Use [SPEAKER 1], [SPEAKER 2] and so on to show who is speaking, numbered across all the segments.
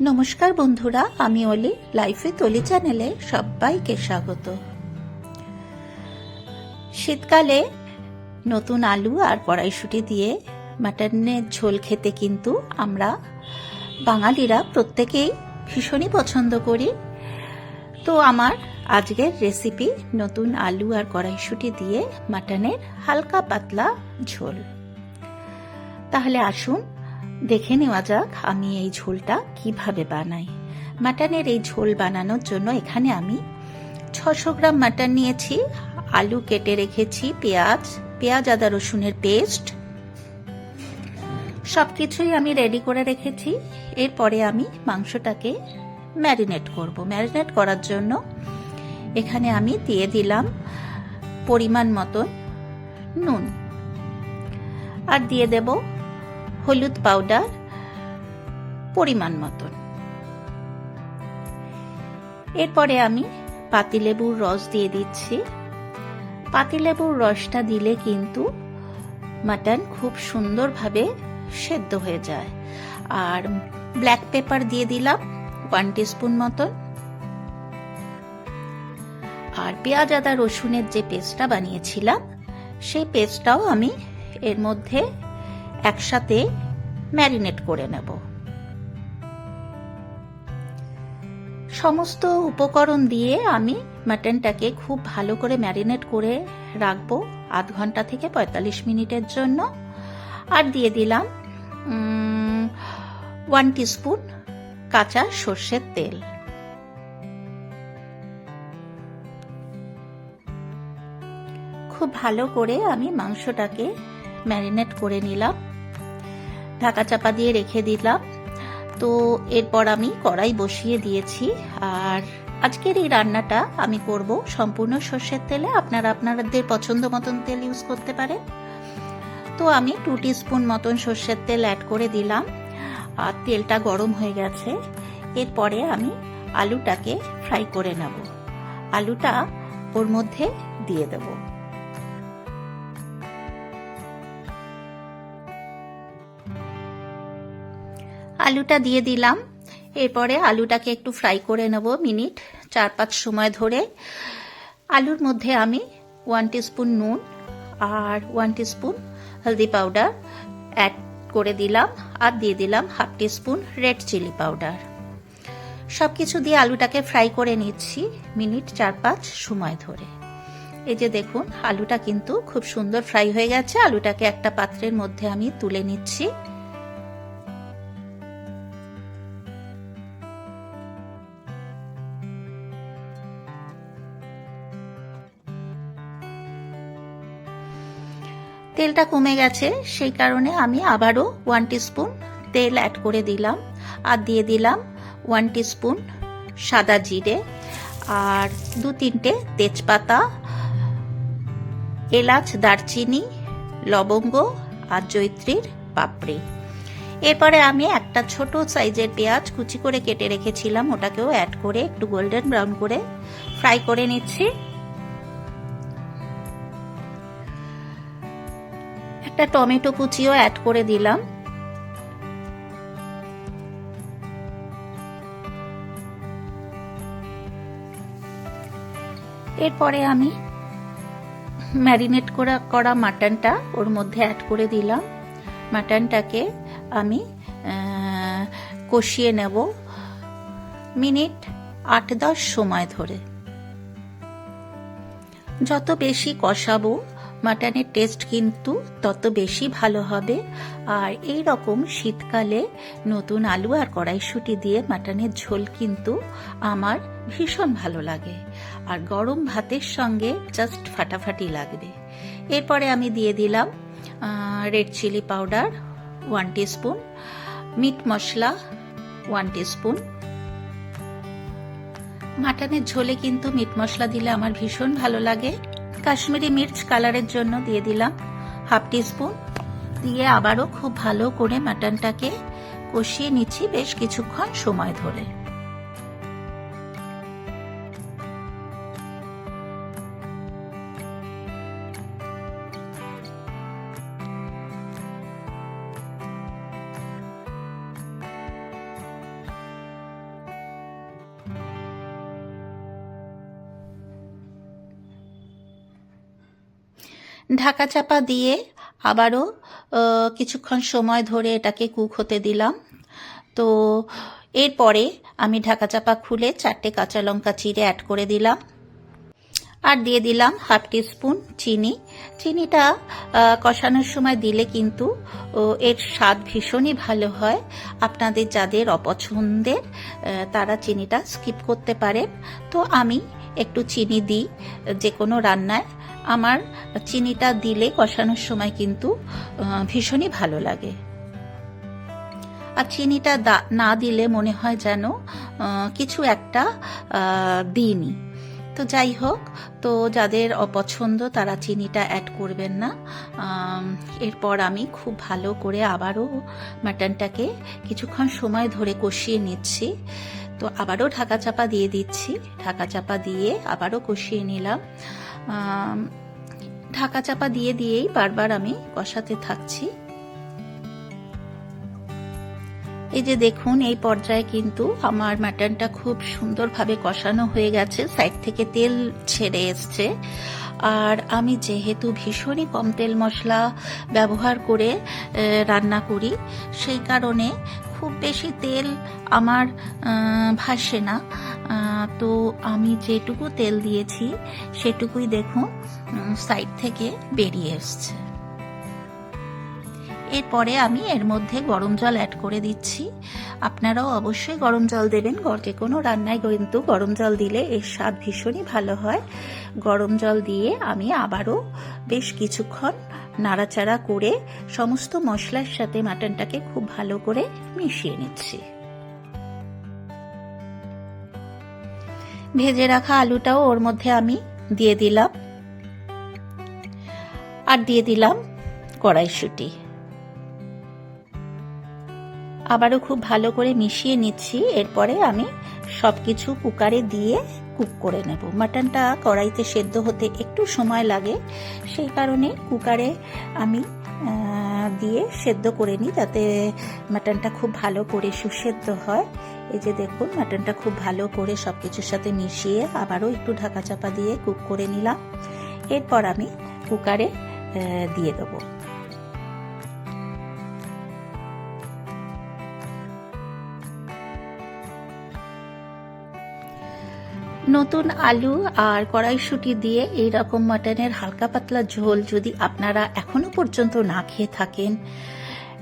[SPEAKER 1] নমস্কার বন্ধুরা, আমি অলি লাইফে তলি চ্যানেলে সবাইকে স্বাগত। শীতকালে নতুন আলু আর কড়াইশুটি দিয়ে মাটনের ঝোল খেতে কিন্তু আমরা বাঙালিরা প্রত্যেকেই ভীষণই পছন্দ করি। তো আমার আজকের রেসিপি নতুন আলু আর কড়াইশুটি দিয়ে মাটনের হালকা পাতলা ঝোল। তাহলে আসুন দেখে নেওয়া যাক আমি এই ঝোলটা কীভাবে বানাই। মাটনের এই ঝোল বানানোর জন্য এখানে আমি ছশো গ্রাম মাটন নিয়েছি, আলু কেটে রেখেছি, পেঁয়াজ পেঁয়াজ, আদা, রসুনের পেস্ট। সব কিছুই আমি রেডি করে রেখেছি। এরপরে আমি মাংসটাকে ম্যারিনেট করব। ম্যারিনেট করার জন্য এখানে আমি দিয়ে দিলাম পরিমাণ মতন নুন। আর দিয়ে দেব হলুদ পাউডার, পরিমাণ মতন। এরপরে আমি পাতিলেবুর রস দিয়ে দিচ্ছি। পাতিলেবুর রসটা দিলে কিন্তু মাটন খুব সুন্দরভাবে সেদ্ধ হয়ে যায়। আর ব্ল্যাক পেপার দিয়ে দিলাম ওয়ান টিস্পুন মতন। আর পেঁয়াজ, আদা, রসুনের যে পেস্টটা বানিয়েছিলাম, সেই পেস্টটাও আমি এর মধ্যে একসাথে ম্যারিনেট করে নেব। সমস্ত উপকরণ দিয়ে আমি মাটনটাকে খুব ভালো করে ম্যারিনেট করে রাখব আধ ঘণ্টা থেকে পঁয়তাল্লিশ মিনিটের জন্য। আর দিয়ে দিলাম ওয়ান টিস্পুন কাঁচা সর্ষের তেল। খুব ভালো করে আমি মাংসটাকে ম্যারিনেট করে নিলাম। ঢাকা চাপা দিয়ে রেখে দিলাম। তো এরপর আমি কড়াই বসিয়ে দিয়েছি। আর আজকের এই রান্নাটা আমি করব সম্পূর্ণ সর্ষের তেলে। আপনারা আপনাদের পছন্দ মতন তেল ইউজ করতে পারেন। তো আমি টু স্পুন মতন সর্ষের তেল অ্যাড করে দিলাম। আর তেলটা গরম হয়ে গেছে। এরপরে আমি আলুটাকে ফ্রাই করে নেব। আলুটা ওর মধ্যে দিয়ে দেবো। আলুটা দিয়ে দিলাম। এরপরে আলুটাকে একটু ফ্রাই করে নেব মিনিট, চার পাঁচ সময় ধরে। আলুর মধ্যে আমি ওয়ান টিস্পুন নুন আর ওয়ান টিস্পুন হলদি পাউডার অ্যাড করে দিলাম আর দিয়ে দিলাম half teaspoon red chilli powder সব কিছু দিয়ে আলুটাকে ফ্রাই করে নিচ্ছি মিনিট, চার পাঁচ সময় ধরে। এই যে দেখুন, আলুটা কিন্তু খুব সুন্দর ফ্রাই হয়ে গেছে। আলুটাকে একটা পাত্রের মধ্যে আমি তুলে নিচ্ছি। তেলটা কমে গেছে, সেই কারণে আমি আবারও ওয়ান স্পুন তেল অ্যাড করে দিলাম। আর দিয়ে দিলাম ওয়ান স্পুন সাদা জিরে আর দু তিনটে তেজপাতা, এলাচ, দারচিনি, লবঙ্গ আর জৈত্রীর পাপড়ি। এরপরে আমি একটা ছোট সাইজের পেঁয়াজ কুচি করে কেটে রেখেছিলাম, ওটাকেও অ্যাড করে একটু গোল্ডেন ব্রাউন করে ফ্রাই করে নিচ্ছি। একটা টমেটো কুচিও অ্যাড করে দিলাম। এরপরে আমি ম্যারিনেট করা করা মাটনটা ওর মধ্যে অ্যাড করে দিলাম। মাটনটাকে আমি কষিয়ে নেব মিনিট আট দশ সময় ধরে। যত বেশি কষাবো মাটনের টেস্ট কিন্তু তত বেশি ভালো হবে। আর এই রকম শীতকালে নতুন আলু আর কড়াইশুটি দিয়ে মাটনের ঝোল কিন্তু আমার ভীষণ ভালো লাগে। আর গরম ভাতের সঙ্গে জাস্ট ফাটাফাটি লাগবে। এরপরে আমি দিয়ে দিলাম red chilli powder one spoon meat মশলা ওয়ান স্পুন মাটনের ঝোলে কিন্তু মিট মশলা দিলে আমার ভীষণ ভালো লাগে। কাশ্মীরি মির্চ কালারের জন্য দিয়ে দিলাম হাফ স্পুন দিয়ে আবারও খুব ভালো করে মাটনটাকে কষিয়ে নিচ্ছি বেশ কিছুক্ষণ সময় ধরে। ঢাকা চাপা দিয়ে আবারও কিছুক্ষণ সময় ধরে এটাকে কুক হতে দিলাম। তো এরপরে আমি ঢাকা চাপা খুলে চারটে কাঁচা লঙ্কা চিড়ে অ্যাড করে দিলাম। আর দিয়ে দিলাম হাফ স্পুন চিনি। চিনিটা কষানোর সময় দিলে কিন্তু এর স্বাদ ভীষণই ভালো হয়। আপনাদের যাদের অপছন্দের তারা চিনিটা স্কিপ করতে পারেন। তো আমি একটু চিনি দিই যে কোনো রান্নায়। আমার চিনিটা দিলে কষানোর সময় কিন্তু ভীষণই ভালো লাগে। আর চিনিটা না দিলে মনে হয় যেন কিছু একটা দিইনি। তো যাই হোক, তো যাদের অপছন্দ তারা চিনিটা অ্যাড করবেন না। এরপর আমি খুব ভালো করে আবারও মাটনটাকে কিছুক্ষণ সময় ধরে কষিয়ে নিচ্ছি। তো আবারও ঢাকা চাপা দিয়ে দিচ্ছি। ঢাকা চাপা দিয়ে আবারও কষিয়ে নিলাম। ঢাকা চাপা দিয়ে দিয়েই বারবার আমি কষাতে থাকছি। এই যে দেখুন, এই পর্যায়ে কিন্তু আমার মাটনটা খুব সুন্দরভাবে কষানো হয়ে গেছে। সাইড থেকে তেল ছেড়ে এসছে। আর আমি যেহেতু ভীষণই কম তেল মশলা ব্যবহার করে রান্না করি, সেই কারণে খুব বেশি তেল আমার ভাসে না। তো আমি যেটুকু তেল দিয়েছি, সেটুকুই দেখুন সাইড থেকে বেরিয়ে এসছে। এরপরে আমি এর মধ্যে গরম জল অ্যাড করে দিচ্ছি। আপনারাও অবশ্যই গরম জল দেবেন যে কোনো রান্নায় কিন্তু গরম জল দিলে এর স্বাদ ভীষণই ভালো হয়। গরম জল দিয়ে আমি আবারও বেশ কিছুক্ষণ নাড়াচাড়া করে সমস্ত মশলার সাথে মাটনটাকে খুব ভালো করে মিশিয়ে নিচ্ছি। ভেজে রাখা আলুটাও ওর মধ্যে আমি দিয়ে দিলাম। আর দিয়ে দিলাম কড়াইশুঁটি। আবারও খুব ভালো করে মিশিয়ে নিচ্ছি। এরপরে আমি সব কিছু কুকারে দিয়ে কুক করে নেব। মাটনটা কড়াইতে সেদ্ধ হতে একটু সময় লাগে। সেই কারণে কুকারে আমি দিয়ে সেদ্ধ করে নিই যাতে মাটনটা খুব ভালো করে সুসেদ্ধ হয়। এই যে দেখুন, মাটনটা খুব ভালো করে সব কিছুর সাথে মিশিয়ে আবারও একটু ঢাকা চাপা দিয়ে কুক করে নিলাম। এরপর আমি কুকারে দিয়ে দেবো। নতুন আলু আর কড়াইশুঁটি দিয়ে এই রকম মাটনের হালকা পাতলা ঝোল যদি আপনারা এখনও পর্যন্ত না খেয়ে থাকেন,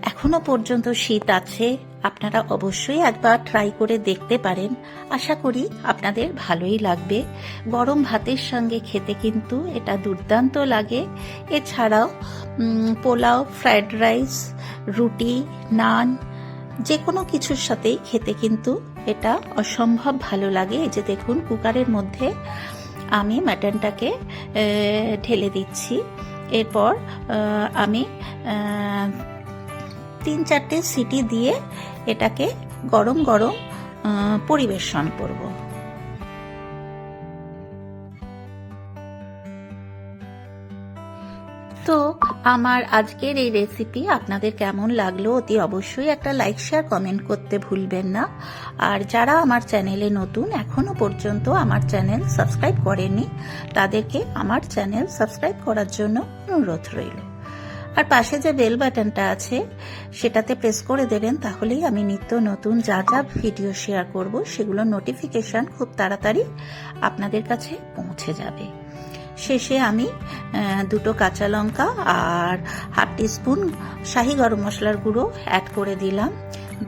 [SPEAKER 1] এখনও পর্যন্ত শীত আছে, আপনারা অবশ্যই একবার ট্রাই করে দেখতে পারেন। আশা করি আপনাদের ভালোই লাগবে। গরম ভাতের সঙ্গে খেতে কিন্তু এটা দুর্দান্ত লাগে। এছাড়াও পোলাও ফ্রাইড রাইস রুটি, নান যে কোনো কিছুর সাথেই খেতে কিন্তু এটা অসম্ভব ভালো লাগে। এই যে দেখুন, কুকারের মধ্যে আমি মাটনটাকে ঢেলে দিচ্ছি। এরপর আমি তিন চারটে সিটি দিয়ে এটাকে গরম গরম পরিবেশন করব। তো আমার আজকের এই রেসিপি আপনাদের কেমন লাগল অতি অবশ্যই একটা লাইক শেয়ার কমেন্ট করতে ভুলবেন না। আর যারা আমার চ্যানেলে নতুন, এখনও পর্যন্ত আমার চ্যানেল সাবস্ক্রাইব করেননি, তাদেরকে আমার চ্যানেল সাবস্ক্রাইব করার জন্য অনুরোধ রইল। আর পাশে যে বেল বাটনটা আছে, সেটাতে প্রেস করে দেবেন, তাহলেই আমি নিত্য নতুন যা যা ভিডিও শেয়ার করব, সেগুলো নোটিফিকেশন খুব তাড়াতাড়ি আপনাদের কাছে পৌঁছে যাবে। শেষে আমি দুটো কাঁচা লঙ্কা আর হাফ স্পুন শাহি গরম মশলার গুঁড়ো অ্যাড করে দিলাম।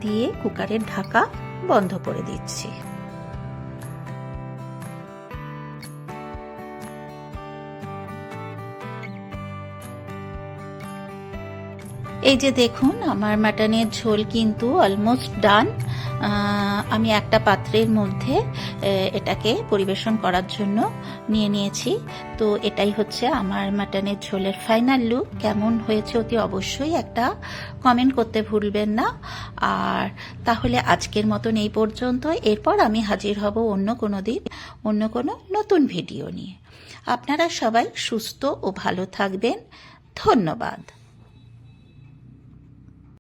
[SPEAKER 1] দিয়ে কুকারের ঢাকা বন্ধ করে দিচ্ছি। এই যে দেখুন, আমার মাটনের ঝোল কিন্তু অলমোস্ট ডান আমি একটা পাত্রের মধ্যে এটাকে পরিবেশন করার জন্য নিয়ে নিয়েছি। তো এটাই হচ্ছে আমার মাটনের ঝোলের ফাইনাল লুক কেমন হয়েছে অতি অবশ্যই একটা কমেন্ট করতে ভুলবেন না। আর তাহলে আজকের মতন এই পর্যন্ত এরপর আমি হাজির হব অন্য কোনো দিন, অন্য কোনো নতুন ভিডিও নিয়ে। আপনারা সবাই সুস্থ ও ভালো থাকবেন। ধন্যবাদ।